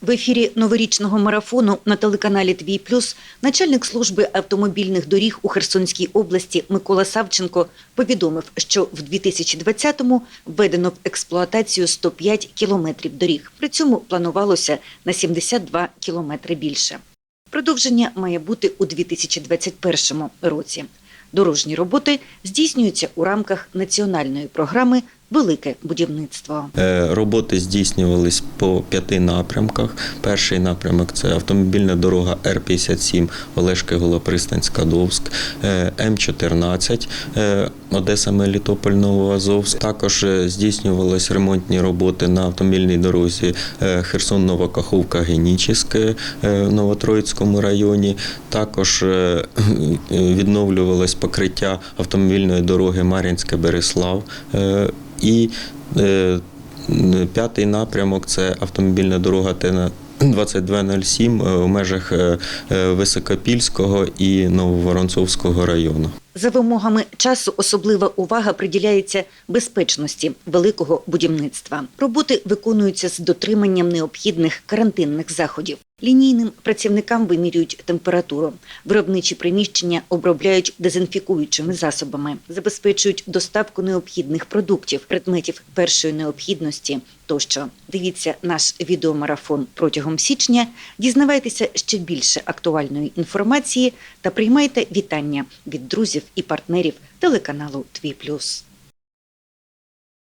В ефірі новорічного марафону на телеканалі Твій Плюс начальник служби автомобільних доріг у Херсонській області Микола Савченко повідомив, що в 2020-му введено в експлуатацію 105 кілометрів доріг. При цьому планувалося на 72 кілометри більше. Продовження має бути у 2021 році. Дорожні роботи здійснюються у рамках національної програми Велике будівництво. Е, Роботи здійснювались по п'яти напрямках. Перший напрямок це автомобільна дорога Р-57 Олешки Голопристанська Довськ, е, М14 е, Одеса Мелітополь Новоазовськ. Також здійснювались ремонтні роботи на автомобільній дорозі Херсон Новокаховка Генічіське е, в Новотроїцькому районі. Також відновлювалось покриття автомобільної дороги Мар'їнське Береслав. І е, п'ятий напрямок це автомобільна дорога ТН 2207 е, в межах е, е, Високопільського і Нововоронцовського району. За вимогами часу особлива увага приділяється безпечності великого будівництва. Роботи виконуються з дотриманням необхідних карантинних заходів. Лінійним працівникам вимірюють температуру. Виробничі приміщення обробляють дезінфікуючими засобами, забезпечують доставку необхідних продуктів, предметів першої необхідності тощо. Дивіться наш відеомарафон протягом січня. Дізнавайтеся ще більше актуальної інформації та приймайте вітання від друзів і партнерів телеканалу Твій Плюс.